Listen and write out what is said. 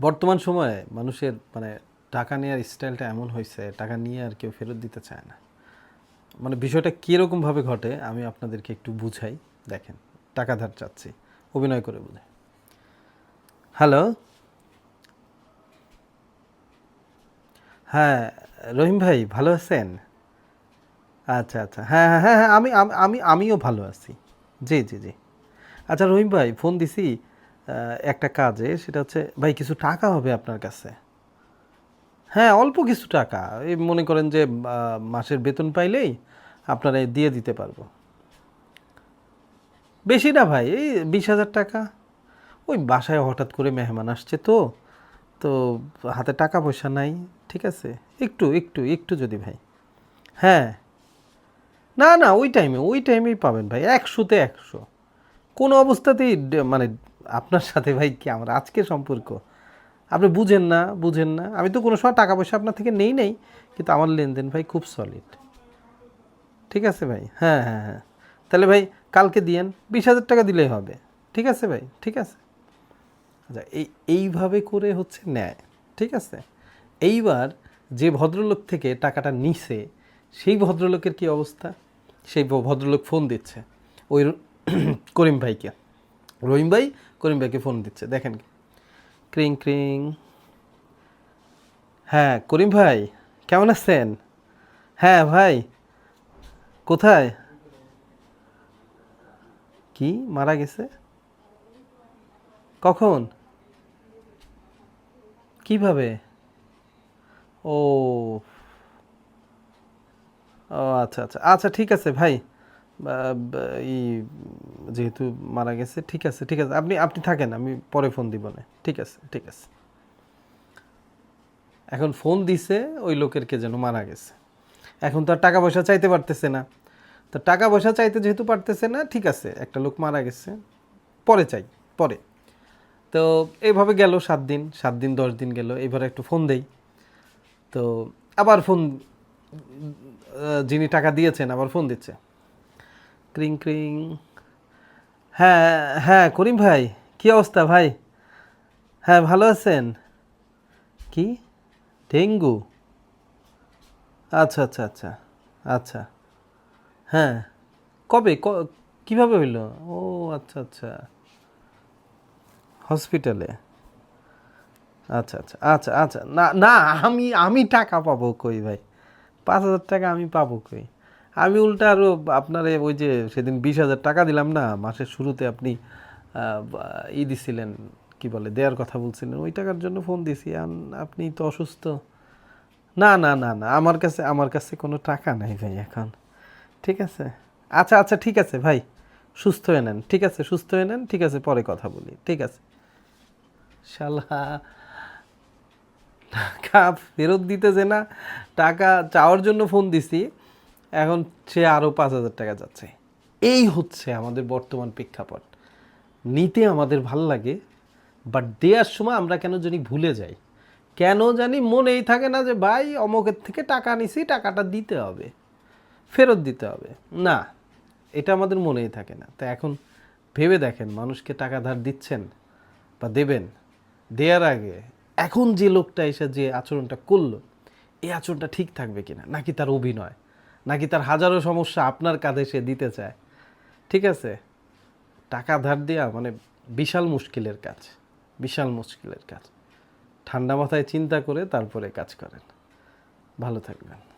বর্তমান সময়ে মানুষের মানে টাকা নেওয়ার স্টাইলটা এমন হয়েছে, টাকা নিয়ে আর কেউ ফেরত দিতে চায় না। মানে বিষয়টা কীরকমভাবে ঘটে, আমি আপনাদেরকে একটু বুঝাই। দেখেন, টাকা ধার চাচ্ছি, অভিনয় করে বুঝাই হ্যালো? হ্যাঁ রহিম ভাই, ভালো আছেন? আচ্ছা আচ্ছা হ্যাঁ হ্যাঁ হ্যাঁ আমি আমি- আমি, আমিও ভালো আছি। জি জি জি। আচ্ছা রহিম ভাই, ফোন দিছি। একটা কাজে, সেটা হচ্ছে, ভাই, কিছু টাকা হবে আপনার কাছে? হ্যাঁ অল্প কিছু টাকা। এই মনে করেন যে মাসের বেতন পাইলেই আপনারা দিয়ে দিতে পারব। বেশি না ভাই, এই বিশ হাজার টাকা। ওই বাসায় হঠাৎ করে মেহমান আসছে তো তো হাতে টাকা পয়সা নাই, ঠিক আছে? একটু একটু একটু যদি ভাই। হ্যাঁ। না না, ওই টাইমে ওই টাইমেই পাবেন ভাই, একশোতে একশো। কোনো অবস্থাতেই মানে আপনার সাথে ভাই কি আমার আজকে সম্পর্ক? আপনি বুঝেন না বুঝেন না। আমি তো কোনো সময় টাকা পয়সা আপনার থেকে নেই নেই, কিন্তু আমার লেনদেন ভাই খুব সলিড ঠিক আছে ভাই? হ্যাঁ হ্যাঁ হ্যাঁ। তাহলে ভাই কালকে দিয়েন, বিশ হাজার টাকা দিলেই হবে। ঠিক আছে ভাই? ঠিক আছে। আচ্ছা এই, এইভাবে করে হচ্ছে নেয় ঠিক আছে? এইবার যে ভদ্রলোক থেকে টাকাটা নিছে, সেই ভদ্রলোকের কি অবস্থা? সেই ভদ্রলোক ফোন দিচ্ছে। ওই করিম ভাইকে। রহিম ভাই, করিম ভাইকে ফোন দিচ্ছে। দেখেন ক্রিং ক্রিং। হ্যাঁ করিম ভাই, কেমন আছেন? হ্যাঁ ভাই, কোথায়? কি, মারা গেছে? কখন? কীভাবে? ও ও আচ্ছা আচ্ছা আচ্ছা ঠিক আছে ভাই। বা- যেহেতু মারা গেছে, ঠিক আছে ঠিক আছে। আপনি আপনি থাকেন, আমি পরে ফোন দিব না। ঠিক আছে ঠিক আছে। এখন ফোন দিছে, ওই লোকের কে যেন মারা গেছে। এখন তো আর টাকা পয়সা চাইতে পারতেছে না। তো টাকা পয়সা চাইতে যেহেতু পারতেছে না, ঠিক আছে, একটা লোক মারা গেছে। পরে চাই, পরে। তো এইভাবে গেল সাত দিন সাত দিন, দশ দিন গেল। এবার একটু ফোন দেই। তো আবার ফোন যিনি টাকা দিয়েছেন, আবার ফোন দিচ্ছে। ক্রিং ক্রিং। হ্যাঁ হ্যাঁ করিম ভাই, কি অবস্থা ভাই? হ্যাঁ ভালো আছেন? কি? ডেঙ্গু? আচ্ছা আচ্ছা আচ্ছা আচ্ছা। হ্যাঁ কবে? কীভাবে হইল? ও আচ্ছা আচ্ছা। হসপিটালে? আচ্ছা আচ্ছা আচ্ছা আচ্ছা। না না, আমি আমি টাকা পাবো কই ভাই? পাঁচ হাজার টাকা আমি পাবো কই? আমি উল্টা আরও আপনার ওই যে সেদিন বিশ হাজার টাকা দিলাম না, মাসের শুরুতে আপনি ই দিছিলেন, কি বলে, দেওয়ার কথা বলছিলেন, ওই টাকার জন্য ফোন দিছি। আপনি তো অসুস্থ। না না না না, আমার কাছে আমার কাছে কোনো টাকা নাই ভাই এখন। ঠিক আছে? আচ্ছা আচ্ছা ঠিক আছে ভাই, সুস্থ হয়ে নেন। ঠিক আছে, সুস্থ হয়ে নেন, ঠিক আছে, পরে কথা বলি। ঠিক আছে? শালা, টাকা ফেরত দিতেছে না, টাকা চাওয়ার জন্য ফোন দিছি। এখন সে আরও পাঁচ হাজার টাকা যাচ্ছে। এই হচ্ছে আমাদের বর্তমান প্রেক্ষাপট। নিতে আমাদের ভালো লাগে বাট দেওয়ার সময় আমরা কেন জানি ভুলে যাই। কেন জানি মনেই থাকে না যে, ভাই, অমকের থেকে টাকা নিছি, টাকাটা দিতে হবে, ফেরত দিতে হবে। না, এটা আমাদের মনেই থাকে না। তা এখন ভেবে দেখেন, মানুষকে টাকা ধার দিচ্ছেন বা দেবেন, দেওয়ার আগে এখন যে লোকটা এসে যে আচরণটা করল, এই আচরণটা ঠিক থাকবে কিনা, নাকি তার অভিনয়? নাকি তার হাজারো সমস্যা আপনার কাঁধে সে দিতে চায়? ঠিক আছে। টাকা ধার দেওয়া মানে বিশাল মুশকিলের কাজ, বিশাল মুশকিলের কাজ। ঠান্ডা মাথায় চিন্তা করে তারপরে কাজ করেন। ভালো থাকবেন।